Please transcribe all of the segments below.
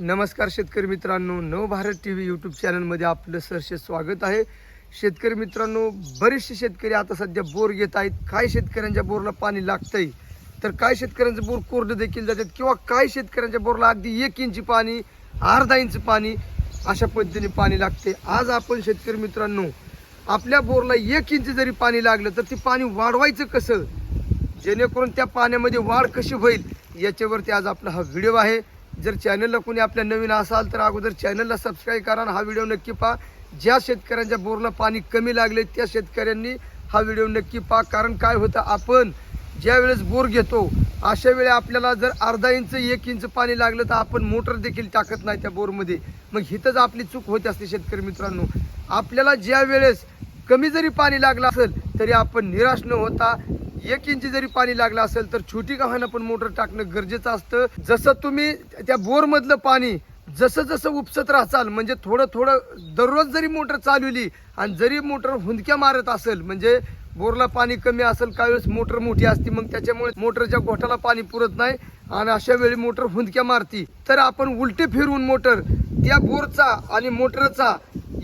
नमस्कार शेतकरी मित्रांनो नवभारत टी व्ही यूट्यूब चॅनलमध्ये आपलं सरसे स्वागत आहे. शेतकरी मित्रांनो बरेचसे शेतकरी आता सध्या बोर घेत आहेत. काय शेतकऱ्यांच्या बोरला पाणी लागतंय? तर काय शेतकऱ्यांचं बोर कोरडं देखील जातात किंवा काय शेतकऱ्यांच्या बोरला अगदी एक इंची पाणी अर्धा इंच पाणी अशा पद्धतीने पाणी लागते आज आपण शेतकरी मित्रांनो आपल्या बोरला एक इंच जरी पाणी लागलं तर ते पाणी वाढवायचं कसं? जेणेकरून त्या पाण्यामध्ये वाढ कशी होईल? याच्यावरती आज आपला हा व्हिडिओ आहे. जर चॅनलला कोणी आपल्या नवीन असाल तर अगोदर चॅनलला सबस्क्राईब करा हा व्हिडिओ नक्की पहा. ज्या शेतकऱ्यांच्या बोरला पाणी कमी लागले त्या शेतकऱ्यांनी हा व्हिडिओ नक्की पहा. कारण काय होतं आपण ज्या वेळेस बोर घेतो अशा वेळी आपल्याला जर अर्धा इंच एक इंच पाणी लागलं तर आपण मोटर देखील टाकत नाही त्या बोरमध्ये. मग हिथंच आपली चूक होत असते शेतकरी मित्रांनो. आपल्याला ज्या वेळेस कमी जरी पाणी लागलं असेल तरी आपण निराश न होता एक इंची जरी पाणी लागलं असेल तर छोटी का होईना पण मोटर टाकणं गरजेचं असतं. जसं तुम्ही त्या बोरमधलं पाणी जसं जसं उपसत राहचाल म्हणजे थोडं थोडं दररोज जरी मोटर चालवली आणि जरी मोटर हुंदक्या मारत असेल म्हणजे बोरला पाणी कमी असेल काही वेळेस मोटर मोठी असते मग त्याच्यामुळे मोटरच्या गोठाला पाणी पुरत नाही आणि अशा वेळी मोटर हुंदक्या मारती. तर आपण उलटे फिरवून मोटर त्या बोरचा आणि मोटरचा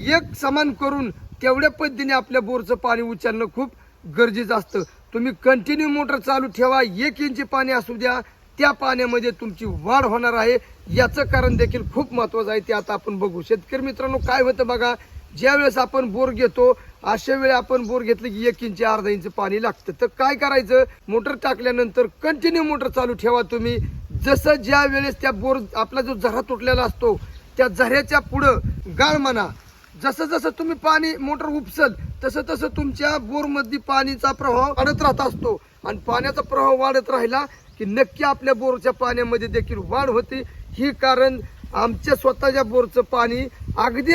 एक समान करून तेवढ्या पद्धतीने आपल्या बोरचं पाणी उचलणं खूप गरजेचं असतं. तुम्ही कंटिन्यू मोटर चालू ठेवा. एक इंची पाणी असू द्या. त्या पाण्यामध्ये तुमची वाढ होणार आहे. याचं कारण देखील खूप महत्वाचं आहे ते आता आपण बघू. शेतकरी मित्रांनो काय होतं बघा? ज्यावेळेस आपण बोर घेतो अशा वेळी आपण बोर घेतलं की एक इंच अर्धा इंच पाणी लागतं. तर काय करायचं? मोटर टाकल्यानंतर कंटिन्यू मोटर चालू ठेवा तुम्ही. जसं ज्या वेळेस त्या बोर आपला जो झरा तुटलेला असतो त्या झऱ्याच्या पुढं गाळ म्हणा जसं जसं तुम्ही पाणी मोटर उपसल तसं तसं तुमच्या बोरमध्ये पाणीचा प्रवाह वाढत राहत असतो. आणि पाण्याचा प्रवाह वाढत राहिला की नक्की आपल्या बोरच्या पाण्यामध्ये देखील वाढ होते. ही कारण आमच्या स्वतःच्या बोरचं पाणी अगदी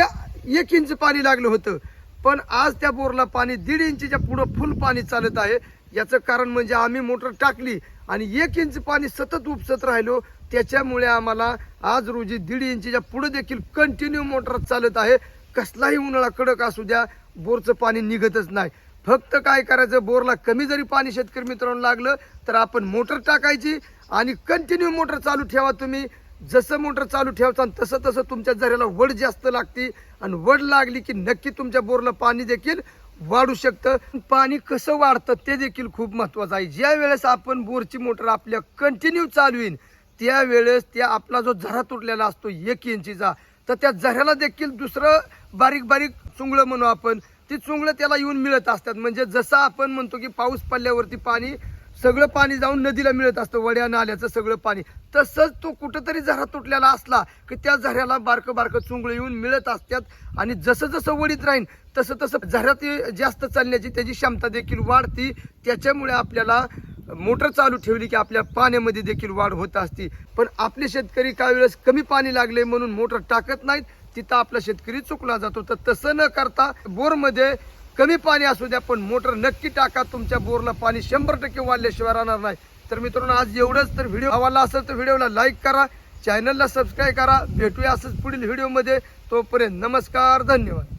एक इंच पाणी लागलं होतं. पण आज त्या बोरला पाणी दीड इंचच्या पुढं फुल पाणी चालत आहे. याचं कारण म्हणजे आम्ही मोटर टाकली आणि एक इंच पाणी सतत उपसत राहिलो. त्याच्यामुळे आम्हाला आज रोजी दीड इंचच्या पुढं देखील कंटिन्यू मोटर चालत आहे. कसलाही उन्हाळा कडक असू द्या बोरचं पाणी निघतच नाही. फक्त काय करायचं बोरला कमी जरी पाणी शेतकरी मित्रांनो लागलं तर आपण मोटर टाकायची आणि कंटिन्यू मोटर चालू ठेवा तुम्ही. जसं मोटर चालू ठेवता तसं तसं तुमच्या झऱ्याला वड जास्त लागते आणि वड लागली की नक्की तुमच्या बोरला पाणी देखील वाढू शकतं. पाणी कसं वाढतं ते देखील खूप महत्वाचं आहे. ज्या वेळेस आपण बोरची मोटर आपल्या कंटिन्यू चालवीन त्यावेळेस त्या आपला जो झरा तुटलेला असतो एक इंचीचा तर त्या झऱ्याला देखील दुसरं बारीक बारीक चुंगळं म्हणू आपण ती चुंगळं त्याला येऊन मिळत असतात. म्हणजे जसं आपण म्हणतो की पाऊस पडल्यावरती पाणी सगळं पाणी जाऊन नदीला मिळत असतं वड्या नाल्याचं सगळं पाणी. तसंच तो कुठंतरी झरा तुटलेला असला की त्या झऱ्याला बारकं बारकं चुंगळं येऊन मिळत असतात. आणि जसं जसं वडीत राहीन तसं तसं झऱ्यात जास्त चालण्याची त्याची क्षमता देखील वाढती. त्याच्यामुळे आपल्याला मोटर चालू ठेवली की आपल्या पाण्यामध्ये देखील वाढ होत असती. पण आपले शेतकरी काही वेळेस कमी पाणी लागले म्हणून मोटर टाकत नाहीत. तिथं आपला शेतकरी चुकला जातो. तर तसं न करता बोरमध्ये कमी पाणी असू द्या पण मोटर नक्की टाका. तुमच्या बोरला पाणी शंभर टक्के वाढल्याशिवाय राहणार नाही. तर मित्रांनो आज एवढंच. तर व्हिडिओ आवडला असेल तर व्हिडिओला लाईक करा. चॅनलला सबस्क्राईब करा. भेटूया असंच पुढील व्हिडिओमध्ये. तोपर्यंत नमस्कार धन्यवाद.